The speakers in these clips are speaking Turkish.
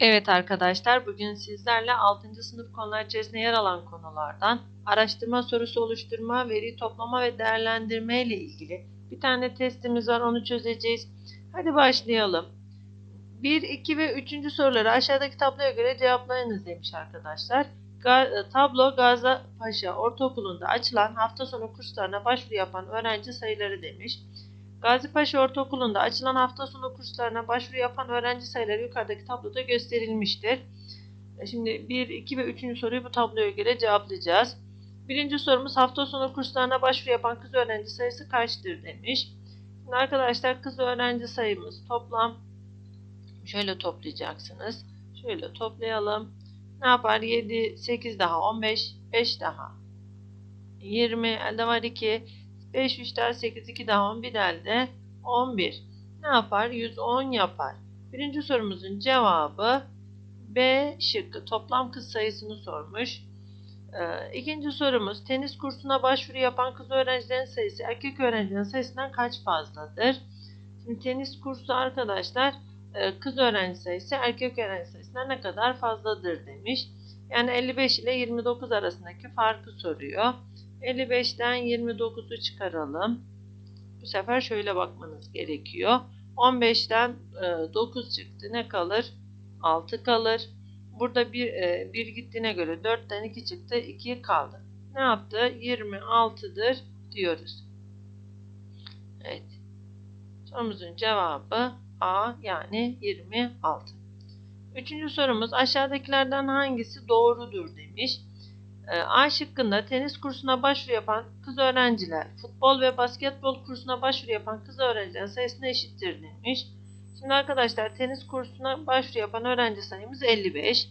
Evet arkadaşlar bugün sizlerle 6. sınıf konular içerisinde yer alan konulardan araştırma sorusu oluşturma, veri toplama ve değerlendirme ile ilgili bir tane testimiz var onu çözeceğiz. Hadi başlayalım. 1, 2 ve 3. soruları aşağıdaki tabloya göre cevaplayınız demiş arkadaşlar. Ga- tablo Gazi Paşa Ortaokulu'nda açılan hafta sonu kurslarına başvuru yapan öğrenci sayıları demiş. Gazi Paşa Ortaokulu'nda açılan hafta sonu kurslarına başvuru yapan öğrenci sayıları yukarıdaki tabloda gösterilmiştir. E, Şimdi 1, 2 ve 3. soruyu bu tabloya göre cevaplayacağız. Birinci sorumuz hafta sonu kurslarına başvuru yapan kız öğrenci sayısı kaçtır demiş. Şimdi arkadaşlar kız öğrenci sayımız toplam şöyle toplayacaksınız. Şöyle toplayalım. Ne yapar? 7, 8 daha 15, 5 daha 20, elde var 2, 5, 3 daha 8, 2 daha 11 elde 11. Ne yapar? 110 yapar. Birinci sorumuzun cevabı B şıkkı. Toplam kız sayısını sormuş. Ee, ikinci sorumuz tenis kursuna başvuru yapan kız öğrencilerin sayısı erkek öğrencilerin sayısından kaç fazladır? Şimdi tenis kursu arkadaşlar e, kız öğrenci sayısı erkek öğrenci sayısından ne kadar fazladır demiş. Yani 55 ile 29 arasındaki farkı soruyor. 55'ten 29'u çıkaralım. Bu sefer şöyle bakmanız gerekiyor. 15'ten e, 9 çıktı. Ne kalır? 6 kalır. Burada bir, e, bir gittiğine göre 4'ten 2 çıktı. 2 kaldı. Ne yaptı? 26'dır diyoruz. Evet. Sorumuzun cevabı A yani 26. Üçüncü sorumuz aşağıdakilerden hangisi doğrudur demiş. Ee, A şıkkında tenis kursuna başvuru yapan kız öğrenciler, futbol ve basketbol kursuna başvuru yapan kız öğrencilerin sayısına eşittir demiş. Şimdi arkadaşlar tenis kursuna başvuru yapan öğrenci sayımız 55.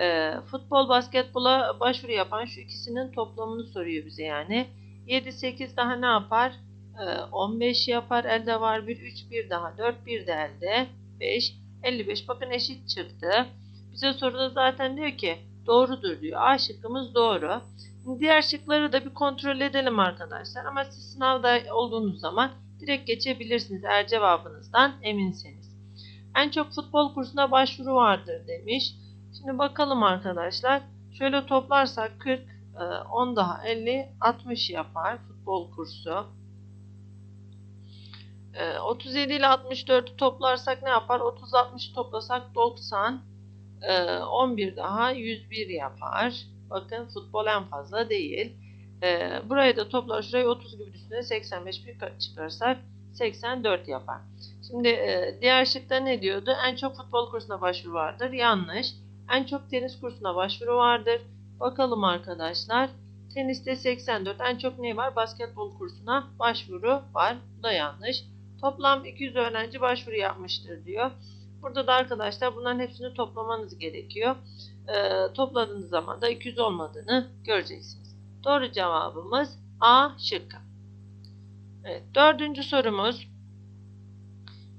Ee, futbol, basketbola başvuru yapan şu ikisinin toplamını soruyor bize yani. 7, 8 daha ne yapar? Ee, 15 yapar. Elde var 1, 3, 1 daha 4, 1 de elde 5. 55 bakın eşit çıktı. Bize soruda zaten diyor ki doğrudur diyor. A şıkkımız doğru. Diğer şıkları da bir kontrol edelim arkadaşlar. Ama siz sınavda olduğunuz zaman direkt geçebilirsiniz eğer cevabınızdan eminseniz. En çok futbol kursuna başvuru vardır demiş. Şimdi bakalım arkadaşlar. Şöyle toplarsak 40, 10 daha 50, 60 yapar futbol kursu. 37 ile 64'ü toplarsak ne yapar? 30 60 toplasak 90. 11 daha 101 yapar. Bakın futbol en fazla değil. Burayı da toplar şurayı 30 gibi düşünün. 85 bir çıkarsak 84 yapar. Şimdi diğer şıkta ne diyordu? En çok futbol kursuna başvuru vardır. Yanlış. En çok tenis kursuna başvuru vardır. Bakalım arkadaşlar. Teniste 84. En çok ne var? Basketbol kursuna başvuru var. Bu da yanlış. Toplam 200 öğrenci başvuru yapmıştır diyor. Burada da arkadaşlar bunların hepsini toplamanız gerekiyor. Ee, topladığınız zaman da 200 olmadığını göreceksiniz. Doğru cevabımız A şıkkı. Evet, dördüncü sorumuz.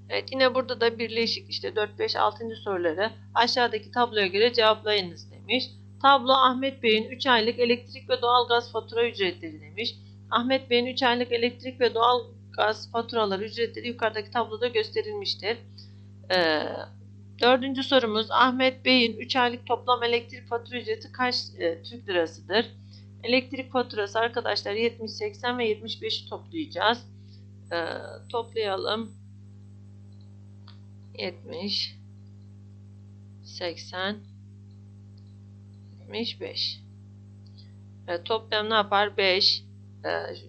Evet yine burada da birleşik işte 4, 5, 6. soruları aşağıdaki tabloya göre cevaplayınız demiş. Tablo Ahmet Bey'in 3 aylık elektrik ve doğalgaz fatura ücretleri demiş. Ahmet Bey'in 3 aylık elektrik ve doğal gaz faturaları ücretleri yukarıdaki tabloda gösterilmiştir. Ee, dördüncü sorumuz Ahmet Bey'in 3 aylık toplam elektrik fatura ücreti kaç e, Türk lirasıdır? Elektrik faturası arkadaşlar 70, 80 ve 75'i toplayacağız. Ee, toplayalım. 70 80 75 evet, toplam ne yapar? 5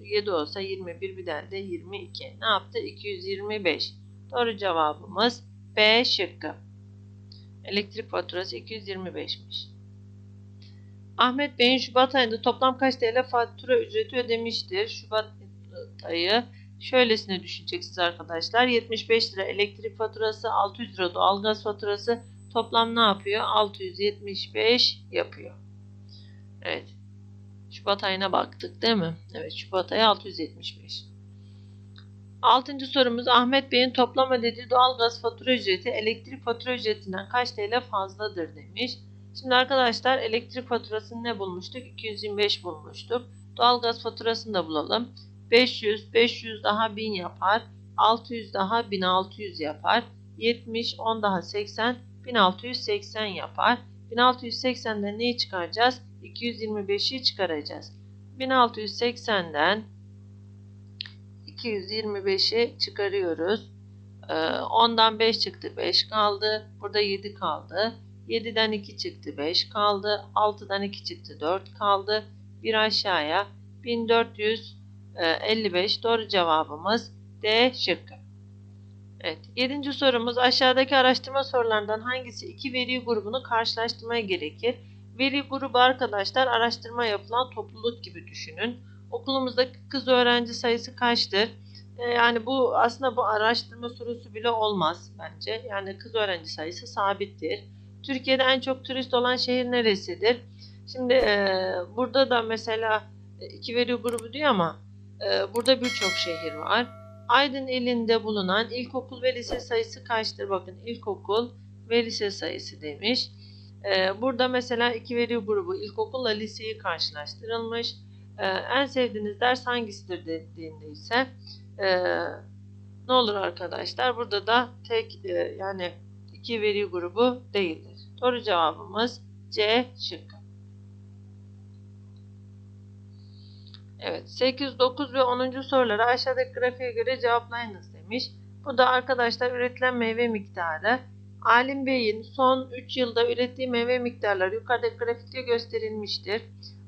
7 olsa 21 bir de 22. Ne yaptı? 225. Doğru cevabımız B şıkkı. Elektrik faturası 225'miş. Ahmet Bey'in Şubat ayında toplam kaç TL fatura ücreti ödemiştir? Şubat ayı şöylesine düşüneceksiniz arkadaşlar. 75 lira elektrik faturası, 600 lira doğalgaz faturası toplam ne yapıyor? 675 yapıyor. Evet. Şubat ayına baktık değil mi? Evet Şubat ayı 675. Altıncı sorumuz Ahmet Bey'in toplam ödediği doğalgaz fatura ücreti elektrik fatura ücretinden kaç TL fazladır demiş. Şimdi arkadaşlar elektrik faturasını ne bulmuştuk? 225 bulmuştuk. Doğalgaz faturasını da bulalım. 500, 500 daha 1000 yapar. 600 daha 1600 yapar. 70, 10 daha 80, 1680 yapar. 1680'den neyi çıkaracağız? 225'i çıkaracağız. 1680'den 225'i çıkarıyoruz. Ee, 10'dan 5 çıktı 5 kaldı. Burada 7 kaldı. 7'den 2 çıktı 5 kaldı. 6'dan 2 çıktı 4 kaldı. Bir aşağıya 1455 doğru cevabımız D şıkkı. Evet. Yedinci sorumuz aşağıdaki araştırma sorularından hangisi iki veri grubunu karşılaştırmaya gerekir? Veri grubu arkadaşlar araştırma yapılan topluluk gibi düşünün. Okulumuzdaki kız öğrenci sayısı kaçtır? Ee, yani bu aslında bu araştırma sorusu bile olmaz bence. Yani kız öğrenci sayısı sabittir. Türkiye'de en çok turist olan şehir neresidir? Şimdi e, burada da mesela e, iki veri grubu diyor ama e, burada birçok şehir var. Aydın ilinde bulunan ilkokul ve lise sayısı kaçtır? Bakın ilkokul ve lise sayısı demiş. Ee, burada mesela iki veri grubu ilkokulla liseyi karşılaştırılmış. Ee, en sevdiğiniz ders hangisidir dediğinde ise e, ne olur arkadaşlar? Burada da tek e, yani iki veri grubu değildir. Doğru cevabımız C şıkkı. Evet 8, 9 ve 10. soruları aşağıdaki grafiğe göre cevaplayınız demiş. Bu da arkadaşlar üretilen meyve miktarı. Alim Bey'in son 3 yılda ürettiği meyve miktarları yukarıdaki grafikte gösterilmiştir.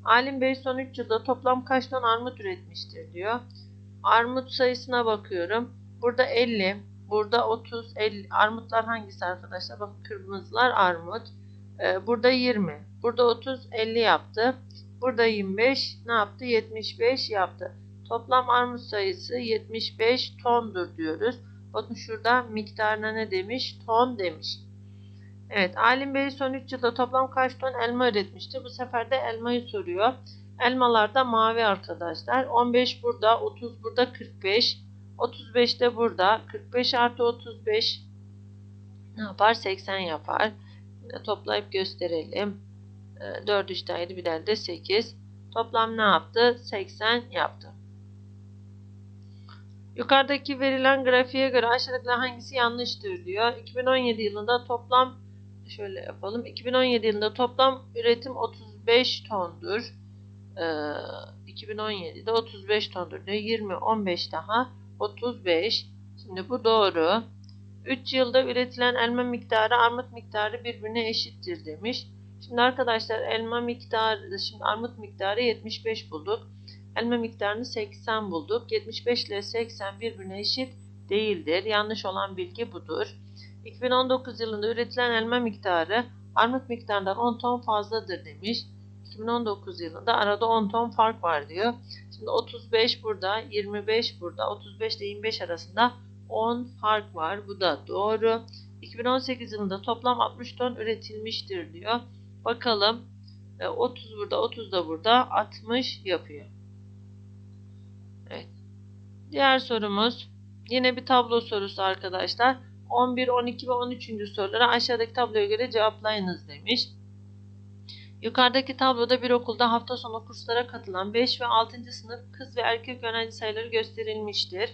Alim Bey son 3 yılda toplam kaç ton armut üretmiştir diyor. Armut sayısına bakıyorum. Burada 50, burada 30, 50. Armutlar hangisi arkadaşlar? Bakın kırmızılar armut. Ee, burada 20, burada 30, 50 yaptı. Burada 25 ne yaptı? 75 yaptı. Toplam armut sayısı 75 tondur diyoruz. Bakın şurada miktarına ne demiş? Ton demiş. Evet, Alim Bey son 3 yılda toplam kaç ton elma üretmişti? Bu sefer de elmayı soruyor. Elmalar da mavi arkadaşlar. 15 burada, 30 burada, 45. 35 de burada. 45 artı 35 ne yapar? 80 yapar. Toplayıp gösterelim. 4 3 7 bir de 8. Toplam ne yaptı? 80 yaptı. Yukarıdaki verilen grafiğe göre aşağıdakiler hangisi yanlıştır diyor. 2017 yılında toplam şöyle yapalım. 2017 yılında toplam üretim 35 tondur. Ee, 2017'de 35 tondur diyor. 20, 15 daha 35. Şimdi bu doğru. 3 yılda üretilen elma miktarı armut miktarı birbirine eşittir demiş. Şimdi arkadaşlar elma miktarı, şimdi armut miktarı 75 bulduk. Elma miktarını 80 bulduk. 75 ile 80 birbirine eşit değildir. Yanlış olan bilgi budur. 2019 yılında üretilen elma miktarı armut miktarından 10 ton fazladır demiş. 2019 yılında arada 10 ton fark var diyor. Şimdi 35 burada, 25 burada, 35 ile 25 arasında 10 fark var. Bu da doğru. 2018 yılında toplam 60 ton üretilmiştir diyor. Bakalım 30 burada 30 da burada 60 yapıyor. Evet. Diğer sorumuz yine bir tablo sorusu arkadaşlar. 11, 12 ve 13. soruları aşağıdaki tabloya göre cevaplayınız demiş. Yukarıdaki tabloda bir okulda hafta sonu kurslara katılan 5 ve 6. sınıf kız ve erkek öğrenci sayıları gösterilmiştir.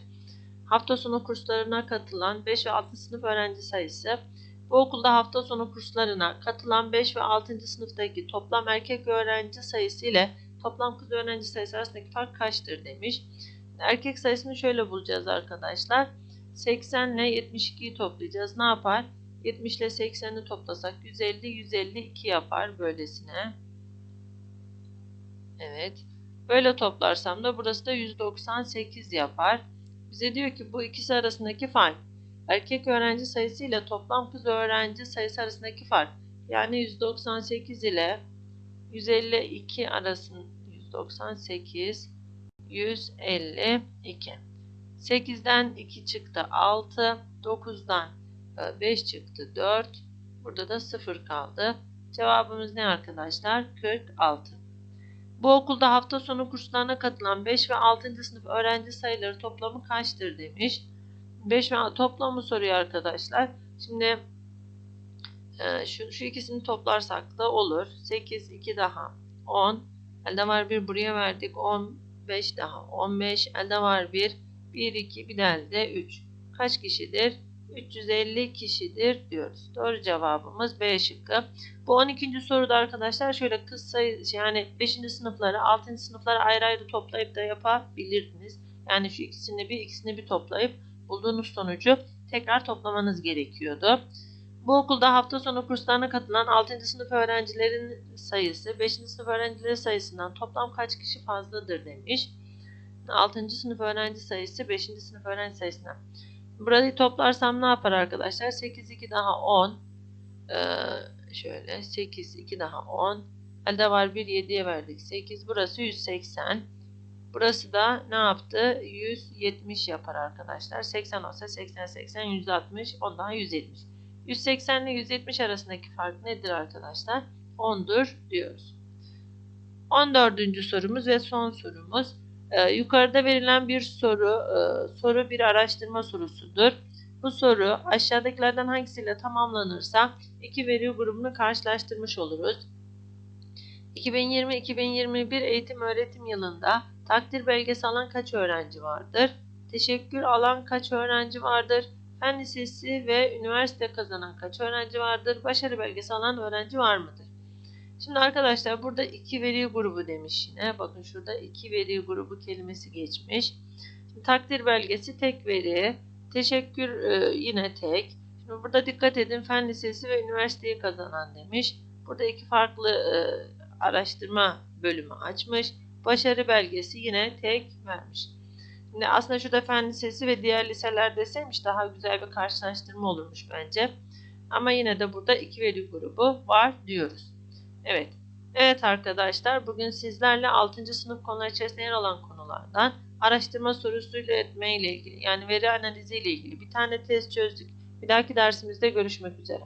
Hafta sonu kurslarına katılan 5 ve 6. sınıf öğrenci sayısı bu okulda hafta sonu kurslarına katılan 5 ve 6. sınıftaki toplam erkek öğrenci sayısı ile toplam kız öğrenci sayısı arasındaki fark kaçtır demiş. Erkek sayısını şöyle bulacağız arkadaşlar. 80 ile 72'yi toplayacağız. Ne yapar? 70 ile 80'i toplasak 150, 152 yapar böylesine. Evet. Böyle toplarsam da burası da 198 yapar. Bize diyor ki bu ikisi arasındaki fark erkek öğrenci sayısı ile toplam kız öğrenci sayısı arasındaki fark. Yani 198 ile 152 arasında 198 152 8'den 2 çıktı 6 9'dan 5 çıktı 4 burada da 0 kaldı. Cevabımız ne arkadaşlar? 46. Bu okulda hafta sonu kurslarına katılan 5 ve 6. sınıf öğrenci sayıları toplamı kaçtır demiş. 5 ve toplamı soruyor arkadaşlar. Şimdi e, şu, şu ikisini toplarsak da olur. 8, 2 daha 10. Elde var 1 buraya verdik. 15 daha 15. Elde var 1. 1, 2 bir de elde 3. Kaç kişidir? 350 kişidir diyoruz. Doğru cevabımız B şıkkı. Bu 12. soruda arkadaşlar şöyle kız sayı yani 5. sınıfları 6. sınıfları ayrı ayrı toplayıp da yapabilirdiniz. Yani şu ikisini bir ikisini bir toplayıp bulduğunuz sonucu tekrar toplamanız gerekiyordu. Bu okulda hafta sonu kurslarına katılan 6. sınıf öğrencilerin sayısı 5. sınıf öğrencileri sayısından toplam kaç kişi fazladır demiş. 6. sınıf öğrenci sayısı 5. sınıf öğrenci sayısından. Burayı toplarsam ne yapar arkadaşlar? 8 2 daha 10. Ee, şöyle 8 2 daha 10. Elde var 1 7'ye verdik 8. Burası 180. Burası da ne yaptı? 170 yapar arkadaşlar. 80 olsa 80 80 160 ondan 170. 180 ile 170 arasındaki fark nedir arkadaşlar? 10'dur diyoruz. 14. sorumuz ve son sorumuz. Ee, yukarıda verilen bir soru, e, soru bir araştırma sorusudur. Bu soru aşağıdakilerden hangisiyle tamamlanırsa iki veri grubunu karşılaştırmış oluruz. 2020-2021 eğitim öğretim yılında takdir belgesi alan kaç öğrenci vardır? Teşekkür alan kaç öğrenci vardır? Fen lisesi ve üniversite kazanan kaç öğrenci vardır? Başarı belgesi alan öğrenci var mıdır? Şimdi arkadaşlar burada iki veri grubu demiş yine. Bakın şurada iki veri grubu kelimesi geçmiş. Şimdi, takdir belgesi tek veri. Teşekkür e, yine tek. Şimdi burada dikkat edin fen lisesi ve üniversiteyi kazanan demiş. Burada iki farklı e, araştırma bölümü açmış. Başarı belgesi yine tek vermiş. Şimdi aslında şurada fen lisesi ve diğer liseler deseymiş daha güzel bir karşılaştırma olurmuş bence. Ama yine de burada iki veri grubu var diyoruz. Evet. Evet arkadaşlar bugün sizlerle 6. sınıf konular içerisinde yer alan konulardan araştırma sorusuyla etme ile ilgili yani veri analizi ile ilgili bir tane test çözdük. Bir dahaki dersimizde görüşmek üzere.